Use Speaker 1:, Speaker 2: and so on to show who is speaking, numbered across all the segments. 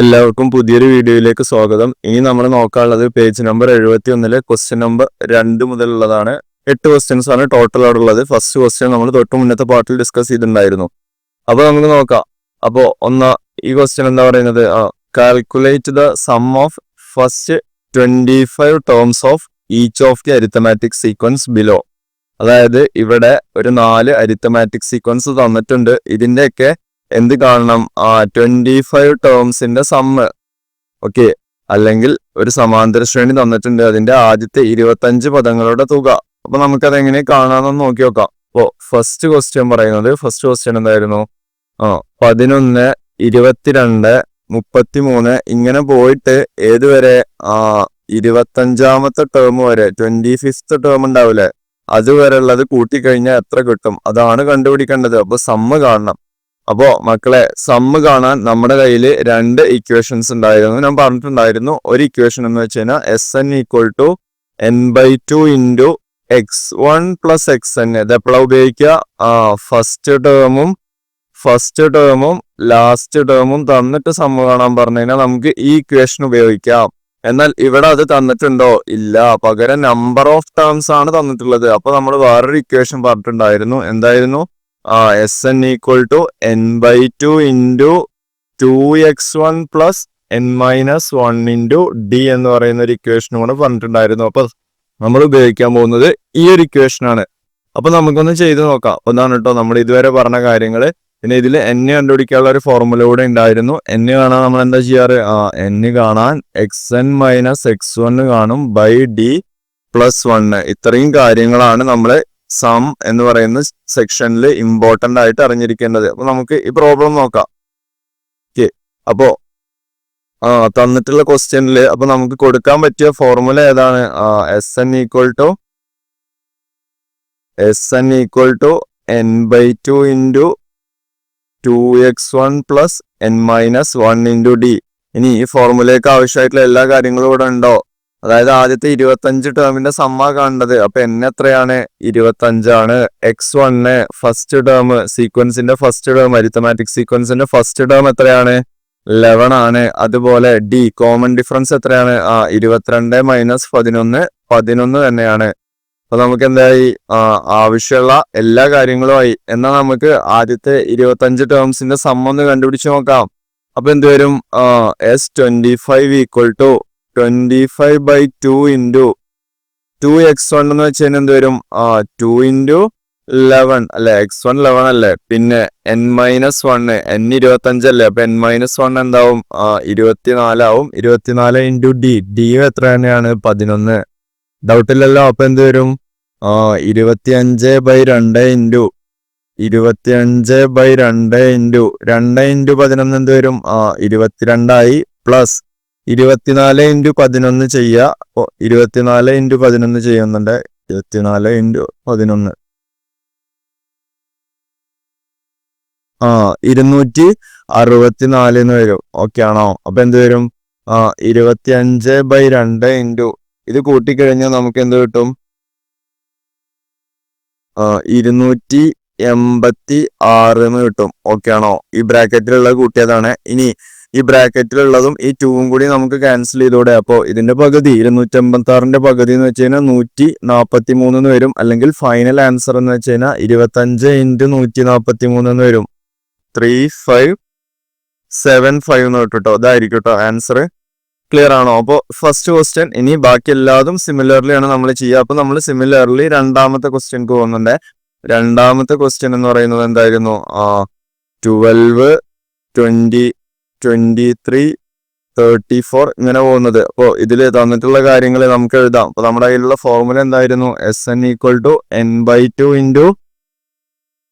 Speaker 1: എല്ലാവർക്കും പുതിയൊരു വീഡിയോയിലേക്ക് സ്വാഗതം. ഇനി നമ്മൾ നോക്കാനുള്ളത് പേജ് നമ്പർ എഴുപത്തി ഒന്നിലെ ക്വസ്റ്റ്യൻ നമ്പർ രണ്ട് മുതലുള്ളതാണ്. എട്ട് ക്വസ്റ്റ്യൻസ് ആണ് ടോട്ടൽ അവിടെ ഉള്ളത്. ഫസ്റ്റ് ക്വസ്റ്റ്യൻ നമ്മൾ തൊട്ട് മുന്നത്തെ പാർട്ടിൽ ഡിസ്കസ് ചെയ്തിട്ടുണ്ടായിരുന്നു. അപ്പൊ നമുക്ക് നോക്കാം. അപ്പോ ഒന്ന് ഈ ക്വസ്റ്റ്യൻ എന്താ പറയുന്നത്? Calculate the sum of first twenty five terms of each of the arithmetic sequence below അതായത് ഇവിടെ ഒരു നാല് അരിത്തമാറ്റിക് സീക്വൻസ് തന്നിട്ടുണ്ട്. ഇതിന്റെയൊക്കെ എന്ത് കാണണം? ആ ട്വന്റി ഫൈവ് ടേംസിന്റെ സമ്മ് ഓക്കെ അല്ലെങ്കിൽ ഒരു സമാന്തര ശ്രേണി തന്നിട്ടുണ്ട്. അതിന്റെ ആദ്യത്തെ ഇരുപത്തഞ്ച് പദങ്ങളുടെ തുക. അപ്പൊ നമുക്കത് എങ്ങനെ കാണാമെന്ന് നോക്കി നോക്കാം. അപ്പോ ഫസ്റ്റ് ക്വസ്റ്റ്യൻ പറയുന്നത് ഫസ്റ്റ് ക്വസ്റ്റ്യൻ എന്തായിരുന്നു? ആ പതിനൊന്ന് ഇരുപത്തിരണ്ട് മുപ്പത്തിമൂന്ന് ഇങ്ങനെ പോയിട്ട് ഏതുവരെ? ആ ഇരുപത്തഞ്ചാമത്തെ ടേം വരെ ട്വന്റി ഫിഫ്ത്ത് ടേം ഉണ്ടാവില്ലേ? അതുവരെ ഉള്ളത് കൂട്ടിക്കഴിഞ്ഞാൽ എത്ര കിട്ടും? അതാണ് കണ്ടുപിടിക്കേണ്ടത്. അപ്പൊ സമ്മ് കാണണം. അപ്പോ മക്കളെ സമ്മ് കാണാൻ നമ്മുടെ കയ്യിൽ രണ്ട് ഇക്വേഷൻസ് ഉണ്ടായിരുന്നു. ഞാൻ പറഞ്ഞിട്ടുണ്ടായിരുന്നു ഒരു ഇക്വേഷൻ എന്ന് വെച്ച് കഴിഞ്ഞാൽ S N equal to N by two into X one plus X N ഇത് ഉപയോഗിക്കുക ഫസ്റ്റ് ടേമും ഫസ്റ്റ് ടേമും ലാസ്റ്റ് ടേമും തന്നിട്ട് സമ്മ് കാണാൻ പറഞ്ഞു കഴിഞ്ഞാൽ നമുക്ക് ഈ ഇക്വേഷൻ ഉപയോഗിക്കാം. എന്നാൽ ഇവിടെ അത് തന്നിട്ടുണ്ടോ? ഇല്ല. പകരം നമ്പർ ഓഫ് ടേംസ് ആണ് തന്നിട്ടുള്ളത്. അപ്പൊ നമ്മൾ വേറൊരു ഇക്വേഷൻ പറഞ്ഞിട്ടുണ്ടായിരുന്നു. എന്തായിരുന്നു? ആ S N equal to N by two into two X one plus N minus one into D എന്ന് പറയുന്ന ഒരു ഇക്വേഷനും കൂടെ പറഞ്ഞിട്ടുണ്ടായിരുന്നു. അപ്പൊ നമ്മൾ ഉപയോഗിക്കാൻ പോകുന്നത് ഈ ഒരു ഇക്വേഷൻ ആണ്. അപ്പൊ നമുക്കൊന്ന് ചെയ്ത് നോക്കാം. ഒന്നാണ് കേട്ടോ നമ്മൾ ഇതുവരെ പറഞ്ഞ കാര്യങ്ങൾ പിന്നെ ഇതിൽ എന്നെ കണ്ടുപിടിക്കാനുള്ള ഒരു ഫോർമുല കൂടെ ഉണ്ടായിരുന്നു. എന്നെ കാണാൻ നമ്മൾ എന്താ ചെയ്യാറ്? ആ എന്ന് കാണാൻ X N minus X one കാണും ബൈ ഡി പ്ലസ് വണ് ഇത്രയും കാര്യങ്ങളാണ് നമ്മൾ സം എന്ന് പറയുന്ന സെക്ഷനിൽ ഇമ്പോർട്ടന്റ് ആയിട്ട് അറിഞ്ഞിരിക്കേണ്ടത്. അപ്പോൾ നമുക്ക് ഈ പ്രോബ്ലം നോക്കാം. ഓക്കെ അപ്പോൾ ആ തന്നിട്ടുള്ള ക്വസ്റ്റ്യനിൽ അപ്പൊ നമുക്ക് കൊടുക്കാൻ പറ്റിയ ഫോർമുല ഏതാണ്? S N equal to S N equal to N by two into two X one plus N minus one into D ഇനി ഈ ഫോർമുലയ്ക്ക് ആവശ്യമായിട്ടുള്ള എല്ലാ കാര്യങ്ങളും ഇവിടെ ഉണ്ടോ? അതായത് ആദ്യത്തെ ഇരുപത്തഞ്ച് ടേമിന്റെ സമ്മ കാണേണ്ടത് അപ്പൊ എൻ എത്രയാണ്? ഇരുപത്തഞ്ചാണ് എക്സ് വണ്ണ് ഫസ്റ്റ് ടേം സീക്വൻസിന്റെ ഫസ്റ്റ് ടേം അരിത്തമാറ്റിക് സീക്വൻസിന്റെ ഫസ്റ്റ് ടേം എത്രയാണ്? ലെവൺ ആണ്. അതുപോലെ ഡി കോമൺ ഡിഫറൻസ് എത്രയാണ്? ആ ഇരുപത്തിരണ്ട് മൈനസ് പതിനൊന്ന് പതിനൊന്ന് തന്നെയാണ്. അപ്പൊ നമുക്ക് എന്തായി? ആവശ്യമുള്ള എല്ലാ കാര്യങ്ങളും ആയി. എന്നാൽ നമുക്ക് ആദ്യത്തെ ഇരുപത്തഞ്ച് ടേംസിന്റെ സമ്മ ഒന്ന് കണ്ടുപിടിച്ച് നോക്കാം. അപ്പൊ എന്തുവരും S twenty five equal to twenty five by two into two X one എന്ന് വെച്ച് കഴിഞ്ഞാൽ എന്ത് വരും? ആ ടു ഇന്റു ലെവൻ അല്ലെ? എക്സ് വൺ ലെവൻ അല്ലേ? പിന്നെ എൻ മൈനസ് വണ് എൻ ഇരുപത്തഞ്ചല്ലേ അപ്പൊ എൻ മൈനസ് വൺ എന്താവും? ആ ഇരുപത്തിനാലാവും ഇരുപത്തിനാല് ഇന്റു ഡി ഡി എത്ര തന്നെയാണ്? പതിനൊന്ന്. ഡൗട്ട് ഇല്ലല്ലോ. അപ്പൊ എന്ത് വരും? ആ ഇരുപത്തിയഞ്ച് ബൈ രണ്ട് ഇന്റു ഇരുപത്തിയഞ്ച് ബൈ രണ്ട് ഇന്റു രണ്ട് ഇന്റു പതിനൊന്ന് എന്ത് വരും? ആ ഇരുപത്തിരണ്ടായി. പ്ലസ് ഇരുപത്തിനാല് ഇന്റു പതിനൊന്ന് ചെയ്യുക. ഇരുപത്തിനാല് ഇന്റു പതിനൊന്ന് ചെയ്യുന്നുണ്ട്. ഇരുപത്തിനാല് ഇന്റു പതിനൊന്ന്. ആ ഇരുന്നൂറ്റി അറുപത്തിനാല് എന്ന് വരും. ഓക്കെ ആണോ? അപ്പൊ എന്ത് വരും? ആ ഇരുപത്തി അഞ്ച് ബൈ രണ്ട് ഇന്റു ഇത് കൂട്ടിക്കഴിഞ്ഞാൽ നമുക്ക് എന്ത് കിട്ടും? ആ ഇരുന്നൂറ്റി എൺപത്തി ആറ് എന്ന് കിട്ടും. ഓക്കെ ആണോ? ഈ ബ്രാക്കറ്റിലുള്ള കൂട്ടിയതാണ്. ഇനി ഈ ബ്രാക്കറ്റിലുള്ളതും ഈ ടൂവും കൂടി നമുക്ക് ക്യാൻസൽ ചെയ്തോടെ. അപ്പോൾ ഇതിന്റെ പകുതി ഇരുന്നൂറ്റി അമ്പത്തി ആറിന്റെ പകുതി എന്ന് വെച്ച് കഴിഞ്ഞാൽ നൂറ്റി നാൽപ്പത്തി മൂന്ന് വരും. അല്ലെങ്കിൽ ഫൈനൽ ആൻസർ എന്ന് വെച്ച് കഴിഞ്ഞാൽ ഇരുപത്തഞ്ച് ഇന്റു നൂറ്റി നാൽപ്പത്തി മൂന്ന് എന്ന് വരും. ത്രീ ഫൈവ് സെവൻ ഫൈവ് എന്ന് കിട്ടും കേട്ടോ അതായിരിക്കും കേട്ടോ ആൻസർ ക്ലിയർ ആണോ? അപ്പോൾ ഫസ്റ്റ് ക്വസ്റ്റ്യൻ ഇനി ബാക്കി എല്ലാതും സിമിലർലി ആണ് നമ്മൾ ചെയ്യുക. അപ്പോൾ നമ്മൾ സിമിലർലി രണ്ടാമത്തെ ക്വസ്റ്റ്യൻക്ക് പോകുന്നുണ്ട്. രണ്ടാമത്തെ ക്വസ്റ്റ്യൻ എന്ന് പറയുന്നത് എന്തായിരുന്നു? ആ twelve twenty twenty three thirty four ഇങ്ങനെ പോകുന്നത്. അപ്പോൾ ഇതിൽ തന്നിട്ടുള്ള കാര്യങ്ങൾ നമുക്ക് എഴുതാം. അപ്പോൾ നമ്മുടെ കയ്യിലുള്ള ഫോർമുല എന്തായിരുന്നു? S N equal to N by two into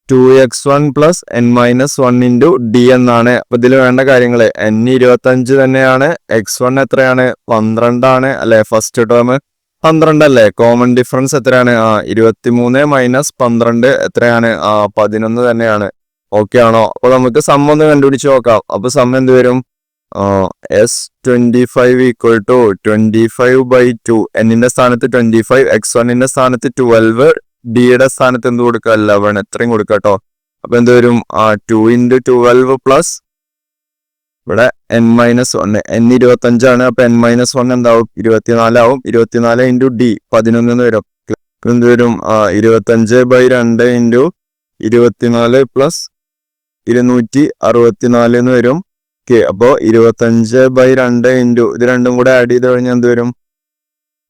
Speaker 1: two X one plus N minus one into D എന്നാണ്. അപ്പൊ ഇതിൽ വേണ്ട കാര്യങ്ങൾ എൻ ഇരുപത്തഞ്ച് തന്നെയാണ്. എക്സ് വൺ എത്രയാണ്? പന്ത്രണ്ടാണ്. അല്ലെ? ഫസ്റ്റ് ടേം പന്ത്രണ്ട് അല്ലേ? കോമൺ ഡിഫറൻസ് എത്രയാണ്? ആ ഇരുപത്തിമൂന്ന് മൈനസ് പന്ത്രണ്ട് എത്രയാണ്? ആ പതിനൊന്ന് തന്നെയാണ്. ഓക്കെ ആണോ? അപ്പൊ നമുക്ക് സം ഒന്ന് കണ്ടുപിടിച്ച് നോക്കാം. അപ്പൊ സം എന്ത് വരും? S twenty five equal to twenty five by two എന്നിന്റെ സ്ഥാനത്ത് ട്വന്റി ഫൈവ് എക്സ് വണ്ണിന്റെ സ്ഥാനത്ത് ട്വൽവ് ഡിയുടെ സ്ഥാനത്ത് എന്ത് കൊടുക്കുക? ലെവൻ എത്രയും കൊടുക്കുക കേട്ടോ അപ്പൊ എന്ത് വരും? ടു ഇന്റു ട്വൽവ് പ്ലസ് ഇവിടെ എൻ മൈനസ് വൺ എൻ ഇരുപത്തഞ്ചാണ്. അപ്പൊ എൻ മൈനസ് വൺ എന്താവും? ഇരുപത്തിനാലാവും ഇരുപത്തിനാല് ഇന്റു ഡി പതിനൊന്നിന്ന് വരും. എന്ത് വരും? ഇരുപത്തഞ്ച് ബൈ രണ്ട് ഇന്റു ഇരുപത്തിനാല് പ്ലസ് ഇരുന്നൂറ്റി അറുപത്തിനാല് എന്ന് വരും. ഓക്കെ അപ്പോ ഇരുപത്തഞ്ച് ബൈ രണ്ട് ഇന്റു ഇത് രണ്ടും കൂടെ ആഡ് ചെയ്ത് കഴിഞ്ഞാൽ എന്ത് വരും?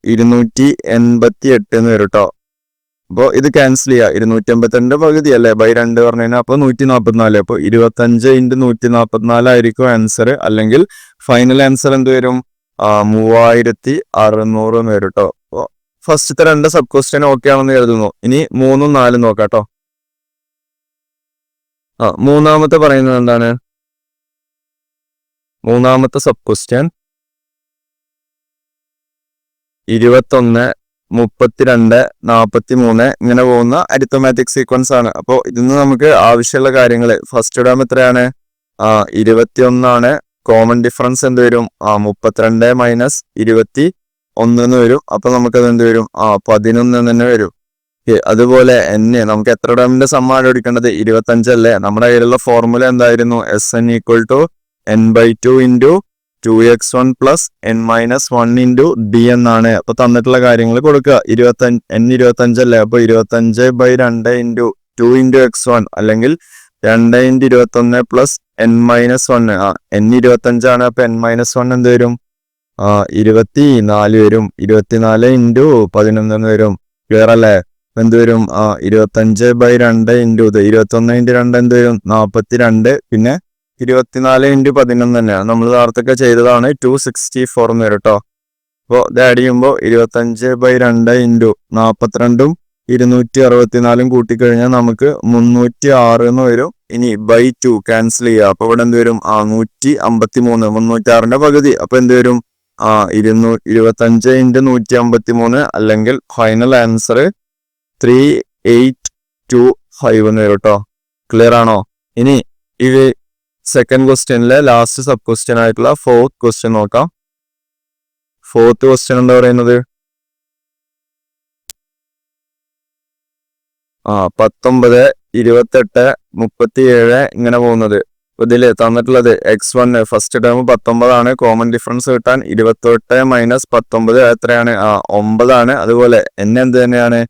Speaker 1: ഇരുന്നൂറ്റി എൺപത്തി എട്ട് എന്ന് വരും കേട്ടോ അപ്പോൾ ഇത് ക്യാൻസൽ ചെയ്യുക ഇരുന്നൂറ്റി എൺപത്തിരണ്ട് പകുതി അല്ലേ? ബൈ രണ്ട് പറഞ്ഞു കഴിഞ്ഞാൽ അപ്പോൾ നൂറ്റി നാൽപ്പത്തിനാല് അപ്പോൾ ഇരുപത്തഞ്ച് ഇന്റു നൂറ്റി നാൽപ്പത്തിനാലായിരിക്കും ആൻസർ അല്ലെങ്കിൽ ഫൈനൽ ആൻസർ എന്ത് വരും? മൂവായിരത്തി അറുന്നൂറ് എന്ന് വരും കേട്ടോ അപ്പോൾ ഫസ്റ്റത്തെ രണ്ട് സബ് ക്വസ്റ്റ്യൻ ഓക്കെ ആണെന്ന് കരുതുന്നു. ഇനി മൂന്നും നാലും നോക്കാം കേട്ടോ ആ മൂന്നാമത്തെ പറയുന്നത് എന്താണ്? മൂന്നാമത്തെ സബ് ക്വസ്റ്റ്യൻ. ഇരുപത്തൊന്ന് മുപ്പത്തിരണ്ട് നാൽപ്പത്തി മൂന്ന് ഇങ്ങനെ പോകുന്ന അരിത്തമാറ്റിക് സീക്വൻസ് ആണ്. അപ്പോൾ ഇതിന്ന് നമുക്ക് ആവശ്യമുള്ള കാര്യങ്ങൾ ഫസ്റ്റ് ഇടാം എത്രയാണ്? ആ ഇരുപത്തിയൊന്നാണ്. കോമൺ ഡിഫറൻസ് എന്ത് വരും? ആ മുപ്പത്തിരണ്ട് മൈനസ് ഇരുപത്തി ഒന്ന് എന്ന് വരും. അപ്പൊ നമുക്കത് എന്ത് വരും? ആ പതിനൊന്ന് തന്നെ വരും. അതുപോലെ എന്നെ നമുക്ക് എത്ര ടേമിന്റെ സമ്മാനം എടുക്കേണ്ടത്? ഇരുപത്തഞ്ചല്ലേ? നമ്മുടെ കയ്യിലുള്ള ഫോർമുല എന്തായിരുന്നു? S N equal to N by two into two X one plus N minus one into D എന്നാണ്. അപ്പൊ തന്നിട്ടുള്ള കാര്യങ്ങൾ കൊടുക്കുക. ഇരുപത്തഞ്ച് എൻ ഇരുപത്തഞ്ചല്ലേ? അപ്പൊ ഇരുപത്തഞ്ച് ബൈ രണ്ട് into two into X one അല്ലെങ്കിൽ രണ്ട് ഇന്റു ഇരുപത്തൊന്ന് പ്ലസ് എൻ മൈനസ് വൺ ആ എൻ ഇരുപത്തഞ്ചാണ്. അപ്പൊ എൻ മൈനസ് വൺ എന്ത് വരും? ഇരുപത്തി നാല് വരും. ഇരുപത്തിനാല് ഇന്റു പതിനൊന്ന് വരും. ക്ലിയർ അല്ലേ? എന്ത് വരും ഇരുപത്തഞ്ച് ബൈ രണ്ട് ഇന്റു ഇത് ഇരുപത്തൊന്ന് ഇന്റു രണ്ട് എന്ത് വരും നാൽപ്പത്തി രണ്ട് പിന്നെ ഇരുപത്തിനാല് ഇന്റു പതിനൊന്ന് തന്നെയാണ്. നമ്മൾ നേരത്തൊക്കെ ചെയ്തതാണ് ടു സിക്സ്റ്റി ഫോർ എന്ന് വരും കേട്ടോ അപ്പോൾ ഇത് ആഡ് ചെയ്യുമ്പോൾ ഇരുപത്തഞ്ച് ബൈ രണ്ട് ഇന്റു നാൽപ്പത്തിരണ്ടും ഇരുന്നൂറ്റി അറുപത്തിനാലും കൂട്ടിക്കഴിഞ്ഞാൽ നമുക്ക് മുന്നൂറ്റി ആറ് എന്ന് വരും. ഇനി ബൈ ടു ക്യാൻസൽ ചെയ്യുക. അപ്പോൾ ഇവിടെ എന്ത് വരും ആ നൂറ്റി അമ്പത്തി മൂന്ന് മുന്നൂറ്റി ആറിന്റെ പകുതി. അപ്പോൾ എന്ത് വരും ആ ഇരുന്നൂ ഇരുപത്തഞ്ച് ഇന്റു നൂറ്റി അമ്പത്തി മൂന്ന് അല്ലെങ്കിൽ final answer three eight two five എന്ന് വരും കേട്ടോ ക്ലിയർ ആണോ? ഇനി ഇത് സെക്കൻഡ് ക്വസ്റ്റ്യനിലെ ലാസ്റ്റ് സബ് ക്വസ്റ്റ്യൻ ആയിട്ടുള്ള ഫോർത്ത് ക്വസ്റ്റ്യൻ നോക്കാം. ഫോർത്ത് ക്വസ്റ്റ്യൻ എന്താ പറയുന്നത്? ആ പത്തൊമ്പത് ഇരുപത്തെട്ട് മുപ്പത്തിയേഴ് ഇങ്ങനെ പോകുന്നത്. ഇതിൽ തന്നിട്ടുള്ളത് എക്സ് വൺ ഫസ്റ്റ് ടേം പത്തൊമ്പതാണ് കോമൺ ഡിഫറൻസ് കിട്ടാൻ ഇരുപത്തെട്ട് മൈനസ് പത്തൊമ്പത് എത്രയാണ്? ആ ഒമ്പതാണ്. അതുപോലെ എന്നെ എന്ത് തന്നെയാണ്?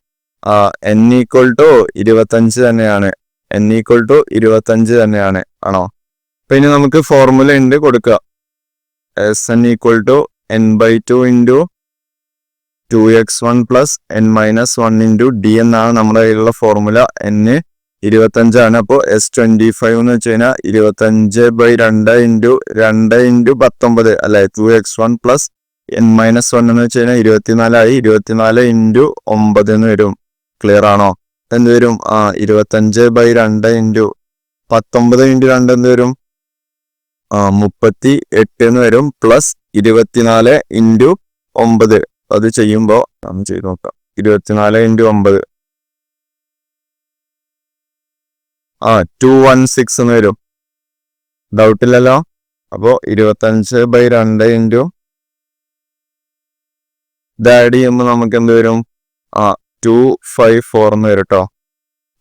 Speaker 1: എൻ ഈക്വൽ ടു ഇരുപത്തഞ്ച് തന്നെയാണ്. എൻ ഈക്വൽ ടു ഇരുപത്തഞ്ച് തന്നെയാണ്. ആണോ? അപ്പൊ ഇനി നമുക്ക് ഫോർമുല ഉണ്ട് കൊടുക്കുക S N equal to N by two into two X one plus N minus one into D എന്നാണ് നമ്മുടെ കയ്യിലുള്ള ഫോർമുല എൻ ഇരുപത്തഞ്ചാണ് അപ്പോൾ എസ് ട്വന്റി ഫൈവ് എന്ന് വെച്ച് കഴിഞ്ഞാൽ ഇരുപത്തഞ്ച് ബൈ രണ്ട് ഇന്റു രണ്ട് ഇന്റു പത്തൊമ്പത് അല്ലെ? Two X one plus N minus one എന്ന് വെച്ച് കഴിഞ്ഞാൽ ഇരുപത്തിനാലായി ഇരുപത്തിനാല് ഇന്റു ഒമ്പത് എന്ന് വരും. ക്ലിയർ ആണോ? എന്ത് വരും. ആ ഇരുപത്തഞ്ച് ബൈ രണ്ട് ഇന്റു പത്തൊമ്പത് ഇന്റു രണ്ട് എന്ത് വരും. ആ മുപ്പത്തി എട്ട് എന്ന് വരും. പ്ലസ് ഇരുപത്തിനാല് ഇന്റു ഒമ്പത്. അത് ചെയ്യുമ്പോൾ നമ്മൾ ചെയ്ത് നോക്കാം. ഇരുപത്തിനാല് ഇന്റു ഒമ്പത്. ആ ടു വൺ സിക്സ് എന്ന് വരും. ഡൗട്ട് ഇല്ലല്ലോ? അപ്പോ ഇരുപത്തഞ്ച് ബൈ രണ്ട് ഇന്റു ആഡ് ചെയ്യുമ്പോൾ നമുക്ക് എന്ത് വരും? ആ ടു ഫൈവ് ഫോർ എന്ന് വരും കേട്ടോ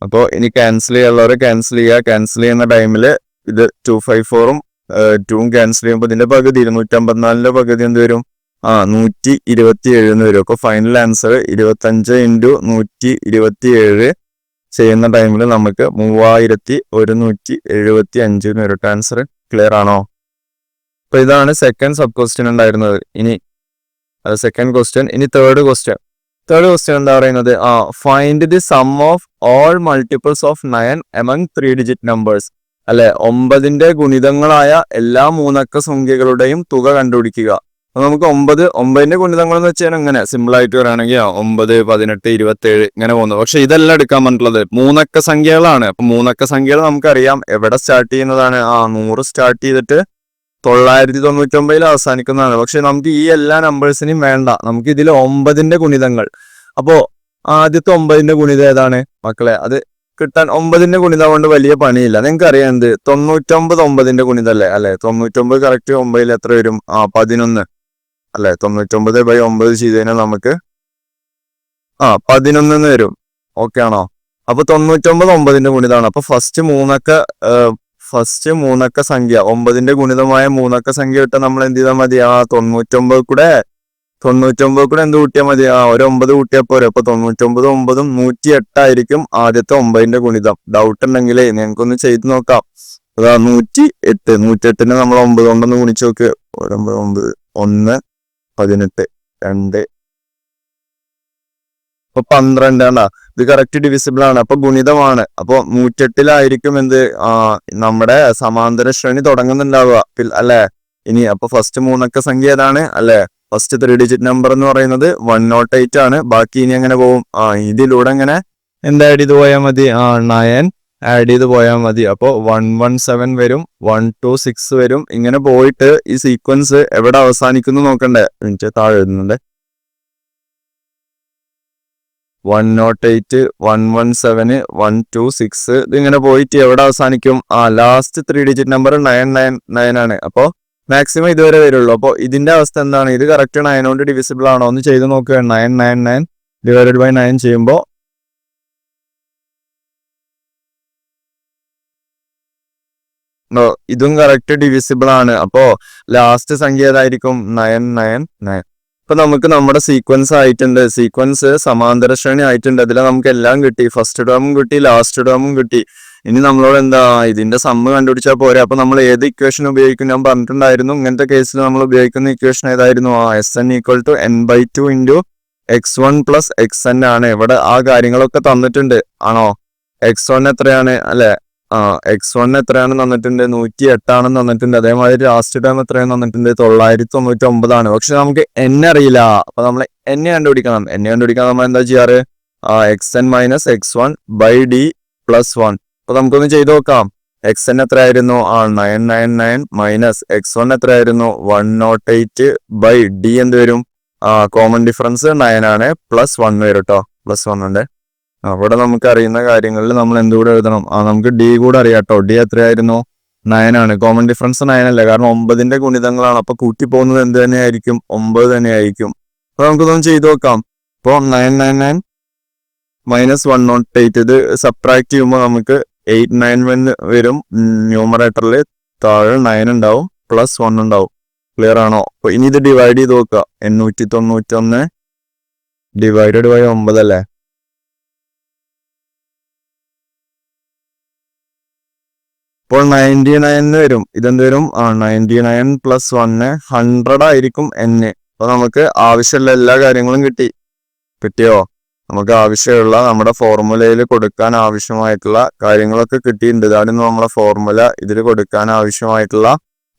Speaker 1: അപ്പോൾ ഇനി ക്യാൻസൽ ചെയ്യാനുള്ളവർ ക്യാൻസൽ ചെയ്യുക. ക്യാൻസൽ ചെയ്യുന്ന ടൈമിൽ ഇത് ടു ഫൈവ് ഫോറും ടൂവും ക്യാൻസൽ ചെയ്യുമ്പോൾ ഇതിന്റെ പകുതി ഇരുന്നൂറ്റി അമ്പത്തിനാലിന്റെ പകുതി എന്ത് വരും? ആ നൂറ്റി ഇരുപത്തി ഏഴ് എന്ന് വരും. അപ്പോൾ ഫൈനൽ ആൻസർ ഇരുപത്തഞ്ച് ഇന്റു നൂറ്റി ഇരുപത്തി ഏഴ് ചെയ്യുന്ന ടൈമിൽ നമുക്ക് മൂവായിരത്തി ഒരുന്നൂറ്റി എഴുപത്തി അഞ്ച് എന്ന് വരും ആൻസർ ക്ലിയർ ആണോ? അപ്പോൾ ഇതാണ് സെക്കൻഡ് സബ് ക്വസ്റ്റ്യൻ ഉണ്ടായിരുന്നത്. ഇനി സെക്കൻഡ് ക്വസ്റ്റ്യൻ ഇനി തേർഡ് ക്വസ്റ്റ്യൻ തേർഡ് ക്വസ്റ്റ്യൻ എന്താ പറയുന്നത്? ആ find the sum of all multiples of nine among three digit numbers അല്ലെ ഒമ്പതിന്റെ ഗുണിതങ്ങളായ എല്ലാ മൂന്നക്ക സംഖ്യകളുടെയും തുക കണ്ടുപിടിക്കുക. അപ്പൊ നമുക്ക് ഒമ്പത് ഒമ്പതിന്റെ ഗുണിതങ്ങൾ എന്ന് വെച്ചാൽ അങ്ങനെ സിമ്പിൾ ആയിട്ട് വരാണെങ്കിൽ ഒമ്പത് പതിനെട്ട് ഇരുപത്തി ഏഴ് ഇങ്ങനെ പോകുന്നു. പക്ഷെ ഇതെല്ലാം എടുക്കാൻ പറ്റുള്ളത് മൂന്നക്ക സംഖ്യകളാണ്. അപ്പൊ മൂന്നക്ക സംഖ്യകൾ നമുക്കറിയാം. എവിടെ സ്റ്റാർട്ട് ചെയ്യുന്നതാണ്? ആ നൂറ് സ്റ്റാർട്ട് ചെയ്തിട്ട് തൊള്ളായിരത്തി തൊണ്ണൂറ്റി ഒമ്പതിൽ അവസാനിക്കുന്നതാണ്. പക്ഷെ നമുക്ക് ഈ എല്ലാ നമ്പേഴ്സിനും വേണ്ട. നമുക്ക് ഇതിൽ ഒമ്പതിന്റെ ഗുണിതങ്ങൾ. അപ്പോ ആദ്യത്തെ ഒമ്പതിന്റെ ഗുണിതം ഏതാണ്? മക്കളെ അത് കിട്ടാൻ ഒമ്പതിന്റെ ഗുണിതം കൊണ്ട് വലിയ പണിയില്ല. നിങ്ങൾക്ക് അറിയാം എന്ത്? തൊണ്ണൂറ്റൊമ്പത് ഒമ്പതിന്റെ ഗുണിതല്ലേ അല്ലെ? തൊണ്ണൂറ്റൊമ്പത് കറക്റ്റ് ഒമ്പതിൽ എത്ര വരും? ആ പതിനൊന്ന്. അല്ലെ? തൊണ്ണൂറ്റൊമ്പത് ബൈ ഒമ്പത് ചെയ്ത് കഴിഞ്ഞാൽ നമുക്ക് ആ പതിനൊന്ന് വരും. ഓക്കെ ആണോ? അപ്പൊ തൊണ്ണൂറ്റൊമ്പത് ഒമ്പതിന്റെ ഗുണിതാണ്. അപ്പൊ ഫസ്റ്റ് മൂന്നൊക്കെ ഫസ്റ്റ് മൂന്നക്ക സംഖ്യ. ഒമ്പതിന്റെ ഗുണിതമായ മൂന്നക്ക സംഖ്യ ഇട്ട നമ്മൾ എന്ത് ചെയ്താൽ മതി? ആ തൊണ്ണൂറ്റൊമ്പത് കൂടെ തൊണ്ണൂറ്റൊമ്പത് കൂടെ എന്ത് കൂട്ടിയാൽ മതി? ആ ഒരു ഒമ്പത് കൂട്ടിയാൽ പോരെ. അപ്പൊ തൊണ്ണൂറ്റൊമ്പത് ഒമ്പതും നൂറ്റി എട്ടായിരിക്കും ആദ്യത്തെ ഒമ്പതിന്റെ ഗുണിതം. ഡൗട്ട് ഉണ്ടെങ്കിലേ നിങ്ങൾക്കൊന്ന് ചെയ്ത് നോക്കാം. അതാ നൂറ്റി എട്ട് നൂറ്റി എട്ടിന് നമ്മൾ ഒമ്പത് കൊണ്ടൊന്ന് ഗുണിച്ച് നോക്ക്. ഒരൊമ്പത് ഒമ്പത് ഒന്ന് പതിനെട്ട് രണ്ട്. അപ്പൊ പന്ത്രണ്ട് ആണ്ടാ ഇത് കറക്റ്റ് ഡിവിസിബിൾ ആണ്. അപ്പൊ ഗുണിതമാണ്. അപ്പൊ നൂറ്റെട്ടിലായിരിക്കും എന്ത്? നമ്മുടെ സമാന്തര ശ്രേണി തുടങ്ങുന്നുണ്ടാവുക. അല്ലെ? ഇനി അപ്പൊ ഫസ്റ്റ് മൂന്നക്ക സംഖ്യ ഏതാണ്? അല്ലെ? ഫസ്റ്റ് ത്രീ ഡിജിറ്റ് നമ്പർ എന്ന് പറയുന്നത് വൺ നോട്ട് എയ്റ്റ് ആണ്. ബാക്കി ഇനി എങ്ങനെ പോകും ആ ഇതിലൂടെ എങ്ങനെ? എന്താ ആഡ് ചെയ്ത് പോയാൽ മതി. ആ നയൻ ആഡ് ചെയ്ത് പോയാൽ മതി. അപ്പോൾ വൺ വൺ സെവൻ വരും. വൺ ടു സിക്സ് വരും. ഇങ്ങനെ പോയിട്ട് ഈ സീക്വൻസ് എവിടെ അവസാനിക്കുന്നു നോക്കണ്ടേ? താഴെ എഴുതുന്നുണ്ട്. One naught eight one one seven one two six ഇതിങ്ങനെ പോയിട്ട് എവിടെ അവസാനിക്കും? ആ last three digit number nine nine nine ആണ്. അപ്പോൾ മാക്സിമം ഇതുവരെ വരുള്ളൂ. അപ്പോൾ ഇതിന്റെ അവസ്ഥ എന്താണ്? ഇത് കറക്റ്റ് നയൻ കൊണ്ട് ഡിവിസിബിൾ ആണോ ഒന്ന് ചെയ്ത് നോക്കുക. Nine nine nine divided by nine ചെയ്യുമ്പോൾ ഇതും കറക്റ്റ് ഡിവിസിബിൾ ആണ്. അപ്പോ ലാസ്റ്റ് സംഖ്യ ഏതായിരിക്കും? നയൻ നയൻ നയൻ ഇപ്പൊ നമുക്ക് നമ്മുടെ സീക്വൻസ് ആയിട്ടുണ്ട്. സീക്വൻസ് സമാന്തര ശ്രേണി ആയിട്ടുണ്ട്. അതിൽ നമുക്ക് എല്ലാം കിട്ടി. ഫസ്റ്റ് ടേമും കിട്ടി ലാസ്റ്റ് ടേമും കിട്ടി. ഇനി നമ്മളോട് എന്താ ഇതിന്റെ സമ്മ് കണ്ടുപിടിച്ചാൽ പോരെ. അപ്പൊ നമ്മൾ ഏത് ഇക്വേഷൻ ഉപയോഗിക്കും? ഞാൻ പറഞ്ഞിട്ടുണ്ടായിരുന്നു. ഇങ്ങനത്തെ കേസിൽ നമ്മൾ ഉപയോഗിക്കുന്ന ഇക്വേഷൻ ഏതായിരുന്നു? ആ S N equal to N by two into X one plus X N ആണ്. ഇവിടെ ആ കാര്യങ്ങളൊക്കെ തന്നിട്ടുണ്ട്. ആണോ? എക്സ് വൺ എത്രയാണ്? അല്ലെ? ആ എക്സ് വൺ എത്രയാണ് തന്നിട്ടുണ്ട്? നൂറ്റി എട്ടാണെന്ന് തന്നിട്ടുണ്ട്. അതേമാതിരി ലാസ്റ്റ് ടൈം എത്രയാണ് തന്നിട്ടുണ്ട്? തൊള്ളായിരത്തി തൊണ്ണൂറ്റി ഒമ്പതാണ് പക്ഷെ നമുക്ക് എന്നെ അറിയില്ല. അപ്പൊ നമ്മൾ എന്നെ കണ്ടുപിടിക്കണം. എന്നെ കണ്ടുപിടിക്കാൻ നമ്മൾ എന്താ ചെയ്യാറ്? X N minus X one by D plus one അപ്പൊ നമുക്കൊന്ന് ചെയ്തു നോക്കാം. എക്സ് എൻ എത്രയായിരുന്നു? ആ nine nine nine minus X one എത്രയായിരുന്നു? One naught eight by D എന്ത് വരും? കോമൺ ഡിഫറൻസ് നയൻ ആണ്. പ്ലസ് വൺ വരും കേട്ടോ പ്ലസ് വൺ ഉണ്ട്. അവിടെ നമുക്ക് അറിയുന്ന കാര്യങ്ങളിൽ നമ്മൾ എന്തുകൂടെ എഴുതണം? ആ നമുക്ക് ഡി കൂടെ അറിയാട്ടോ ഡി എത്രയായിരുന്നു? നയൻ ആണ്. കോമൺ ഡിഫറൻസ് നയൻ അല്ലേ? കാരണം ഒമ്പതിന്റെ ഗുണിതങ്ങളാണ്. അപ്പൊ കൂട്ടി പോകുന്നത് എന്ത് തന്നെയായിരിക്കും? ഒമ്പത് തന്നെയായിരിക്കും. അപ്പൊ നമുക്കിതൊന്ന് ചെയ്തു നോക്കാം. ഇപ്പൊ nine nine nine minus one naught eight ഇത് സബ്ട്രാക്ട് ചെയ്യുമ്പോൾ നമുക്ക് എയ്റ്റ് നയൻ വൺ വരും. ന്യൂമറേറ്ററിൽ താഴെ നയൻ ഉണ്ടാവും. പ്ലസ് വൺ ഉണ്ടാവും. ക്ലിയർ ആണോ? അപ്പൊ ഇനി ഇത് ഡിവൈഡ് ചെയ്ത് നോക്കുക. എണ്ണൂറ്റി തൊണ്ണൂറ്റി ഒന്ന് ഡിവൈഡഡ് ബൈ ഒമ്പത് അല്ലേ? ഇപ്പോൾ നയന്റി നയൻ വരും. ഇതെന്ത് വരും? ആ ninety nine plus one hundred ആയിരിക്കും എൻ അപ്പോൾ നമുക്ക് ആവശ്യമുള്ള എല്ലാ കാര്യങ്ങളും കിട്ടി. കിട്ടിയോ? നമുക്ക് ആവശ്യമുള്ള നമ്മുടെ ഫോർമുലയിൽ കൊടുക്കാൻ ആവശ്യമായിട്ടുള്ള കാര്യങ്ങളൊക്കെ കിട്ടിയിട്ടുണ്ട്. ഇതായിരുന്നു നമ്മളെ ഫോർമുല ഇതിൽ കൊടുക്കാൻ ആവശ്യമായിട്ടുള്ള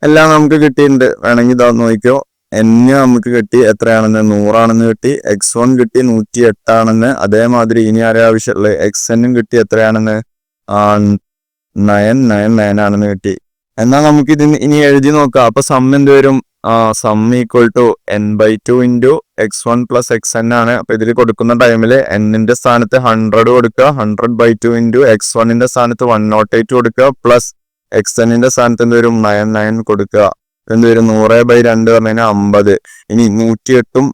Speaker 1: എല്ലാം നമുക്ക് കിട്ടിയിട്ടുണ്ട്. വേണമെങ്കിൽ ഇതാ നോക്കിയോ എൻ നമുക്ക് കിട്ടി എത്രയാണെന്ന്? നൂറാണെന്ന് കിട്ടി. എക്സ് വൺ കിട്ടി നൂറ്റി എട്ടാണെന്ന് അതേമാതിരി ഇനി ആരെ ആവശ്യമുള്ളത്? എക്സ് എന്നും കിട്ടി എത്രയാണെന്ന്? നയൻ നയൻ നയൻ ആണെന്ന് കിട്ടി. എന്നാൽ നമുക്ക് ഇതിന് ഇനി എഴുതി നോക്കാം. അപ്പൊ സം എന്ത് വരും? ആ sum equal to N by two into X one plus X N ആണ്. അപ്പൊ ഇതിൽ കൊടുക്കുന്ന ടൈമിൽ എന്നിന്റെ സ്ഥാനത്ത് ഹൺഡ്രഡ് കൊടുക്കുക. Hundred by two into X വണ്ണിന്റെ സ്ഥാനത്ത് വൺ നോട്ട് എയ്റ്റ് കൊടുക്കുക. പ്ലസ് എക്സ് എന്നിന്റെ സ്ഥാനത്ത് എന്ത് വരും? നയൻ നയൻ കൊടുക്കുക. എന്ത് വരും? നൂറ് ബൈ രണ്ട് പറഞ്ഞു കഴിഞ്ഞാൽ അമ്പത്. ഇനി നൂറ്റി എട്ടും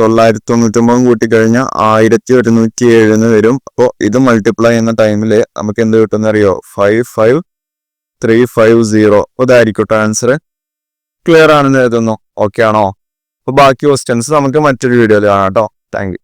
Speaker 1: തൊള്ളായിരത്തി തൊണ്ണൂറ്റൊമ്പതും കൂട്ടിക്കഴിഞ്ഞാൽ ആയിരത്തി ഒരുന്നൂറ്റി ഏഴിന് വരും. അപ്പോൾ ഇത് മൾട്ടിപ്ലൈ ചെയ്യുന്ന ടൈമിൽ നമുക്ക് എന്ത് കിട്ടുന്ന അറിയോ? Five five three five zero ഇതായിരിക്കട്ടെ answer clear ആണെന്ന് എഴുതുന്നു ഓക്കെ ആണോ? അപ്പോൾ ബാക്കി ക്വസ്റ്റ്യൻസ് നമുക്ക് മറ്റൊരു വീഡിയോയിൽ കാണാം കേട്ടോ താങ്ക്